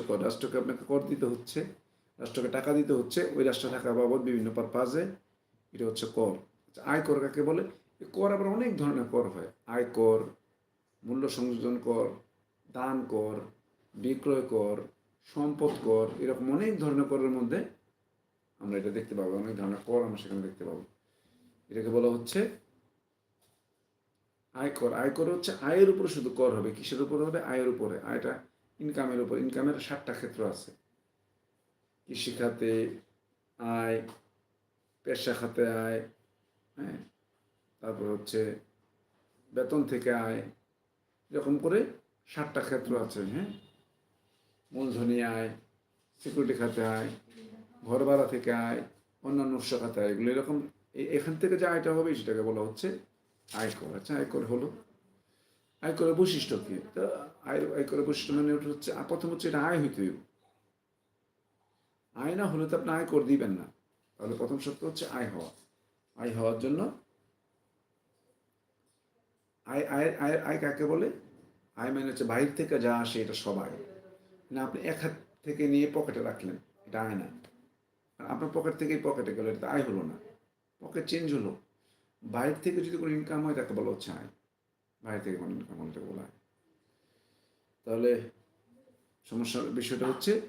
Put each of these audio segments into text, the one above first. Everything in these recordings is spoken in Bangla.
কর রাষ্ট্রকে আপনাকে কর দিতে হচ্ছে রাষ্ট্রকে টাকা দিতে হচ্ছে ওই রাষ্ট্র টাকা বাবদ বিভিন্ন পারপাজে এটা হচ্ছে কর। আচ্ছা, আয় কর কাকে বলে? কর আবার অনেক ধরনের কর হয়। আয় কর মূল্য সংযোজন কর দান কর বিক্রয় কর সম্পদ কর এরকম অনেক ধরনের করের মধ্যে আমরা এটা দেখতে পাবো অনেক ধরনের কর আমরা সেখানে দেখতে পাবো। এটাকে বলা হচ্ছে আয়কর আয়কর হচ্ছে আয়ের উপরে শুধু কর হবে কিসের উপরে হবে? আয়ের উপরে। আয়টা ইনকামের উপর, ইনকামের সাতটা ক্ষেত্র আছে। কৃষি খাতে আয় পেশা খাতে আয় হ্যাঁ? তারপর হচ্ছে বেতন থেকে আয়, এরকম করে সাতটা ক্ষেত্র আছে হ্যাঁ? মূলধনী আয় সিকিউরিটি খাতে আয় ঘর ভাড়া থেকে আয়, অন্যান্য উৎস খাতে আয়, এগুলো এরকম এখান থেকে যে আয়টা হবে সেটাকে বলা হচ্ছে আয়কর। আচ্ছা আয়কর হলো আয়করের বৈশিষ্ট্য কি তা আয় আয় করে বৈশিষ্ট্য মানে ওটা হচ্ছে প্রথম হচ্ছে এটা আয় হইতে হইব। আয় না হলে তো আপনি আয় করে দিবেন না। তাহলে প্রথম শর্ত হচ্ছে আয় হওয়া। আয় হওয়ার জন্য আয় আয় আয় আয় কাকে বলে? আয় মানে হচ্ছে বাইর থেকে যা আসে এটা সবাই না, আপনি এক হাত থেকে নিয়ে পকেটে রাখলেন, এটা আয় না। আপনার পকেট থেকেই পকেটে গেল, এটা আয় হলো না। পকেট চেঞ্জ হলো। বাইরে থেকে যদি কোনো ইনকাম হয়, তাকে বলা হচ্ছে আয়। বাইরে থেকে বলা হয়। তাহলে সমস্যার বিষয়টা হচ্ছে,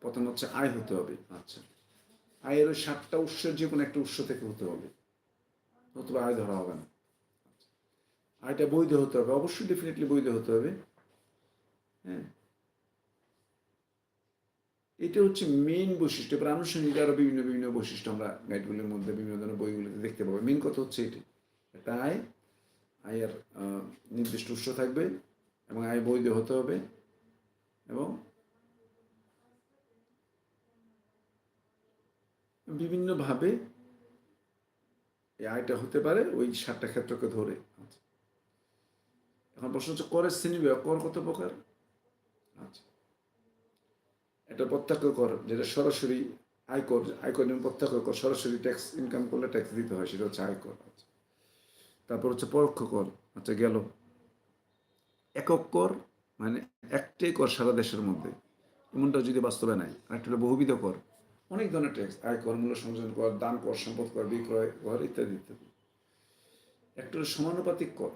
প্রথম হচ্ছে আয় হতে হবে। আচ্ছা। আয়ের ওই সাতটা উৎসের যে কোনো একটা উৎস থেকে হতে হবে। নতুবা আয় ধরা হবে না। আচ্ছা। আয়টা বৈধ হতে হবে। অবশ্যই ডেফিনেটলি বৈধ হতে হবে। হ্যাঁ। এটা হচ্ছে মেইন বৈশিষ্ট্য। এবার আনুষঙ্গিক আরও বিভিন্ন বিভিন্ন বৈশিষ্ট্য আমরা গাইডগুলির মধ্যে, বিভিন্ন ধরনের বইগুলিতে দেখতে পাবো। মেইন কথা হচ্ছে এটি। একটা আয় আয়ের নির্দিষ্ট উৎস থাকবে এবং আয় বৈধ হতে হবে এবং বিভিন্নভাবে এই আয়টা হতে পারে ওই সাতটা ক্ষেত্রকে ধরে। আচ্ছা। এখন প্রশ্ন হচ্ছে করের শ্রেণি কর কত প্রকার? আচ্ছা। এটা প্রত্যক্ষ কর, যেটা সরাসরি আয়কর আয়কর প্রত্যক্ষ কর, সরাসরি ট্যাক্স ইনকাম করলে ট্যাক্স দিতে হয়, সেটা হচ্ছে আয়কর। আচ্ছা। তারপর হচ্ছে পরোক্ষ কর আচ্ছা গেল। একক কর মানে একটাই কর সারা দেশের মধ্যে। এমনটা যদি বাস্তবে নাই আর একটা হলো বহুবিধ কর। অনেক ধরনের ট্যাক্স, আয় কর, মূল্য সংযোজন কর, দান কর, সম্পদ কর, বিক্রয় কর, ইত্যাদি ইত্যাদি। একটা হলো সমানুপাতিক কর।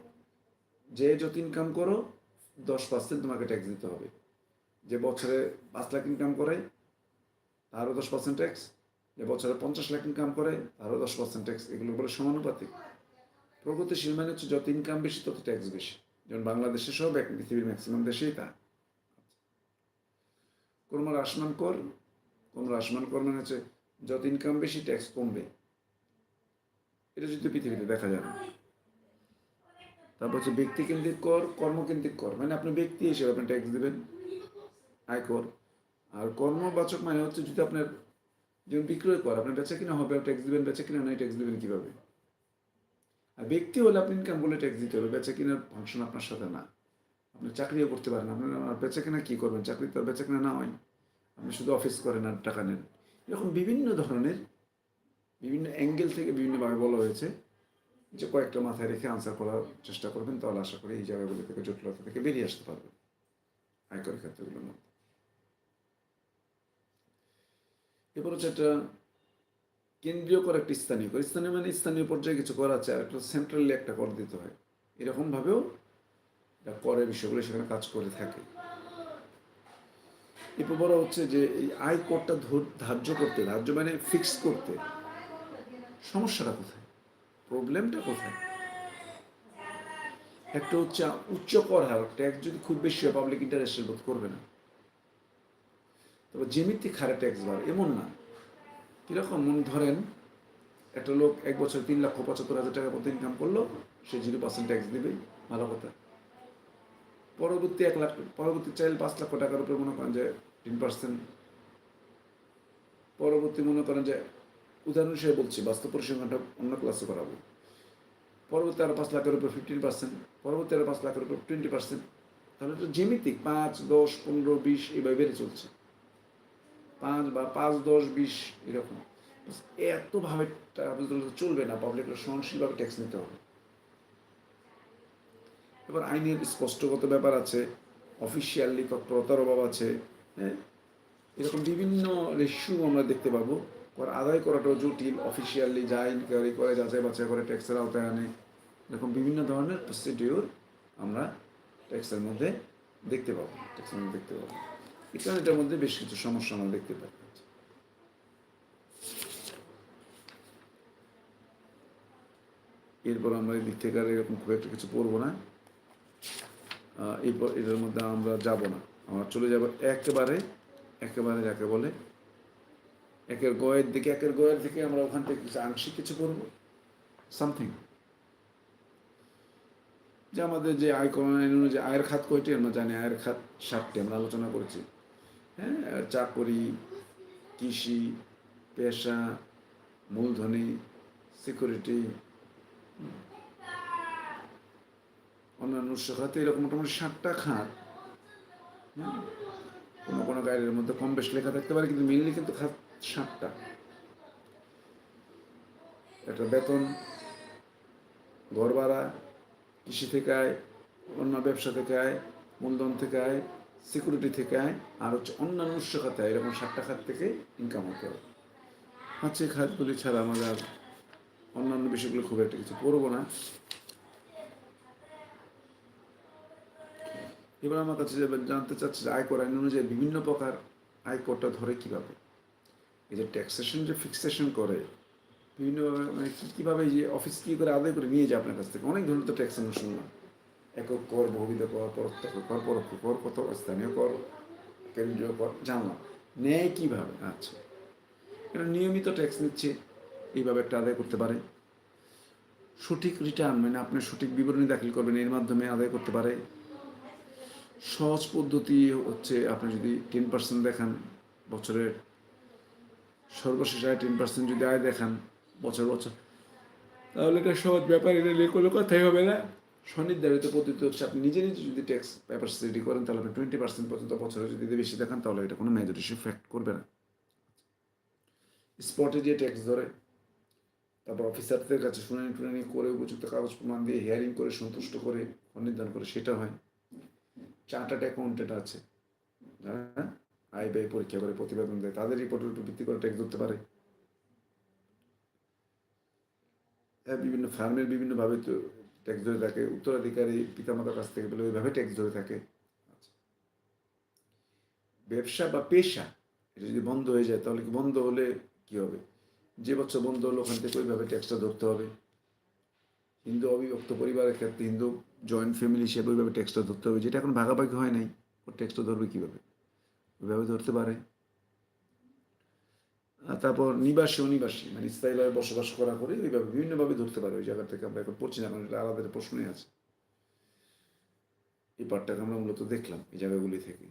যে যত ইনকাম করো, দশ পার্সেন্ট তোমাকে ট্যাক্স দিতে হবে। যে বছরে পাঁচ লাখ ইনকাম করে, তারও দশ পার্সেন্ট ট্যাক্স যে বছরে পঞ্চাশ লাখ ইনকাম করে, তারও দশ পার্সেন্ট ট্যাক্স এগুলো বলে সমানুপাতিক। প্রগতিশীল মানে হচ্ছে যত ইনকাম বেশি, তত ট্যাক্স বেশি। যেমন বাংলাদেশে সব এক পৃথিবীর ম্যাক্সিমাম দেশেই তা। কোনো রাসমান কর, কোনো রাসমান কর মানে হচ্ছে যত ইনকাম বেশি ট্যাক্স কমবে। এটা যদি পৃথিবীতে দেখা না। তারপর হচ্ছে ব্যক্তিকেন্দ্রিক কর, কর্মকেন্দ্রিক কর। মানে আপনি ব্যক্তি হিসেবে আপনি ট্যাক্স দেবেন আয়কর আর কর্মবাচক মানে হচ্ছে যদি আপনার, যেমন বিক্রয় কর, আপনার বেচা কিনা হবে ট্যাক্স দেবেন, বেচা কিনা নাই ট্যাক্স দেবেন কীভাবে? আর ব্যক্তি হলে আপনি ইনকাম করলে ট্যাক্স দিতে হবে, বেচা কিনার ফাংশন আপনার সাথে না। আপনি চাকরিও করতে পারেন আপনার বেচা কিনা কী করবেন? চাকরি তো বেচা কিনা না। হয় আপনি শুধু অফিস করেন আর টাকা নেন। এরকম বিভিন্ন ধরনের, বিভিন্ন অ্যাঙ্গেল থেকে বিভিন্নভাবে বলা হয়েছে যে কয়েকটা মাথায় রেখে আনসার করার চেষ্টা করবেন, তাহলে আশা করি এই জায়গাগুলো থেকে, জটিলতা থেকে বেরিয়ে আসতে পারবেন। আয়কর ক্ষেত্রগুলোর মধ্যে। এরপর হচ্ছে একটা কেন্দ্রীয় কর একটা স্থানীয় কর। স্থানীয় মানে স্থানীয় পর্যায়ে কিছু কর আছে, আর একটা সেন্ট্রালি একটা কর দিতে হয়। এরকমভাবেও করের বিষয়গুলো সেখানে কাজ করে থাকে। এরপর বড় হচ্ছে যে এই আয় করটা ধার্য করতে, ধার্য মানে ফিক্স করতে। সমস্যাটা কোথায়? প্রবলেমটা কোথায়? একটা হচ্ছে উচ্চ কর হার ট্যাক্স যদি খুব বেশি হয় পাবলিক ইন্টারেস্টের বোধ করবে না। তবে যেমিতিক হারে ট্যাক্স বাড়ে, এমন না। কীরকম? মনে ধরেন, একটা লোক এক বছর তিন লক্ষ পঁচাত্তর হাজার টাকা মতো ইনকাম করল, সে জিরো পার্সেন্ট ট্যাক্স দিবে, ভালো কথা। পরবর্তী এক লাখ, পরবর্তী চাইলে পাঁচ লক্ষ টাকার উপরে মনে করেন যে তিন পার্সেন্ট পরবর্তী মনে করেন যে, উদাহরণ হিসেবে বলছি, বাস্তব পরিসংখ্যানটা অন্য ক্লাসে করাবো। পরবর্তী আরও পাঁচ লাখের উপর ফিফটিন পার্সেন্ট পরবর্তী আরও পাঁচ লাখের উপর টোয়েন্টি পার্সেন্ট তাহলে তো জ্যামিতিক পাঁচ, দশ, পনেরো, বিশ, এইভাবে বেড়ে চলছে। পাঁচ বা পাঁচ দশ বিশ এরকম। এতভাবে চলবে না পাবলিকরা সহনশীলভাবে ট্যাক্স নিতে হবে। এবার আইনের স্পষ্টগত ব্যাপার আছে অফিসিয়ালি তৎপরতার অভাব আছে হ্যাঁ? এরকম বিভিন্ন রেস্যু আমরা দেখতে পাবো। কর আদায় করাটাও জটিল অফিসিয়ালি যা ইনকোয়ারি করে, যাচাই বাছাই করে ট্যাক্সের আওতায় আনে। এরকম বিভিন্ন ধরনের প্রসিডিওর আমরা ট্যাক্সের মধ্যে দেখতে পাবো ট্যাক্সের মধ্যে দেখতে পাবো। এই কারণে এটার মধ্যে বেশ কিছু সমস্যা আমরা দেখতে পাই। এরপর আমরা এই দিক থেকে আর এরকম খুব একটা কিছু পড়ব না। এরপর এটার মধ্যে আমরা যাব না। আমরা চলে যাব একেবারে একেবারে যাকে বলে, একের গয়ের দিকে, একের গয়ের দিকে আমরা ওখান থেকে কিছু আংশিক কিছু করব সামথিং। যে আমাদের যে আয় কমানো যে আয়ের খাত কয়টি, আমরা জানি আয়ের খাত ষাটটি, আমরা আলোচনা করেছি। হ্যাঁ চাকরি, কৃষি, পেশা, মূলধনী, সিকিউরিটি অন্যান্য খাতে এরকম মোটামুটি ষাটটা খাত। কোনো কোনো গাড়ির মধ্যে কম বেশ লেখা থাকতে পারে, কিন্তু মেনলি কিন্তু খাত ষাটটা। একটা বেতন ঘর ভাড়া কৃষি থেকে আয়, অন্য ব্যবসা থেকে আয়, মূলধন থেকে আয় সিকিউরিটি থেকে আয়, আর হচ্ছে অন্যান্য উৎস খাতে আয় এরকম সাতটা খাত থেকে ইনকাম হতে হবে। এই খাতগুলি ছাড়া আমাদের অন্যান্য বিষয়গুলো খুব একটা কিছু করব না। এবার আমার কাছে জানতে চাচ্ছে যে আয়কর আইন অনুযায়ী বিভিন্ন প্রকার আয়করটা ধরে কীভাবে? এই যে ট্যাক্সেশন যে ফিক্সেশন করে বিভিন্ন মানে কীভাবে যে অফিস কী করে আদায় করে নিয়ে যায় আপনার কাছ থেকে? অনেক ধরনের তো ট্যাক্স আমরা শুনলাম একক কর, বহুবিধ কর পরোক্ষ কর পরোক্ষ কর কত স্থানীয় কর, কেন্দ্রীয় কর, জানলাম। নেয় কীভাবে? আচ্ছা। এটা নিয়মিত ট্যাক্স নিচ্ছে, এইভাবে একটা আদায় করতে পারে। সঠিক রিটার্ন মানে আপনি সঠিক বিবরণী দাখিল করবেন, এর মাধ্যমে আদায় করতে পারে। সহজ পদ্ধতি হচ্ছে, আপনি যদি টেন পার্সেন্ট দেখান বছরের সর্বশেষ আয় টেন পার্সেন্ট যদি আয় দেখান, বছর বছর। তাহলে এটা সহজ ব্যাপার, এটা নিয়ে কোনো কথাই হবে না। স্বনির্ধারিত পদ্ধতি হচ্ছে আপনি নিজে নিজে যদি ট্যাক্স পেপার রেডি করেন, তাহলে আপনি টোয়েন্টি পার্সেন্ট পর্যন্ত বছরে যদি বেশি দেখান, তাহলে এটা কোনো মেজর ইস্যু ফ্যাক্ট করবে না। স্পটে যে ট্যাক্স ধরে, তারপর অফিসারদের কাছে শুনানি টুনানি করে, উপযুক্ত কাগজ প্রমাণ দিয়ে হিয়ারিং করে, সন্তুষ্ট করে নির্ধারণ করে, সেটা হয়। চার্টার্ড অ্যাকাউন্টেন্ট আছে যারা আয় ব্যয় পরীক্ষা করে, প্রতিবেদন দেয়, তাদের রিপোর্টের উপর ভিত্তি করে ট্যাক্স ধরতে পারে। হ্যাঁ বিভিন্ন ফার্মের বিভিন্নভাবে ট্যাক্স ধরে থাকে, উত্তরাধিকারী পিতামাতার কাছ থেকে পেলে ওইভাবে ট্যাক্স ধরে থাকে। আচ্ছা। ব্যবসা বা পেশা, এটা যদি বন্ধ হয়ে যায়, তাহলে কি বন্ধ হলে কি হবে? যে বছর বন্ধ হলো, ওখান থেকে ওইভাবে ট্যাক্সটা ধরতে হবে। হিন্দু অবিভক্ত পরিবারের ক্ষেত্রে হিন্দু জয়েন্ট ফ্যামিলি হিসেবে ওইভাবে ট্যাক্সটা ধরতে হবে, যেটা এখন ভাগাভাগি হয় নাই। ও ট্যাক্সটা ধরবে কীভাবে? ওইভাবে ধরতে পারে। তারপর নিবাসী অনিবাসী মানে স্থায়ীভাবে বসবাস করা করে এইভাবে বিভিন্নভাবে ধরতে পারে ওই জায়গা থেকে আমরা এখন পড়ছি না, কারণ এটা আলাদা প্রশ্নই আছে। এই পাঠটাকে আমরা মূলত দেখলাম এই জায়গাগুলি থেকে।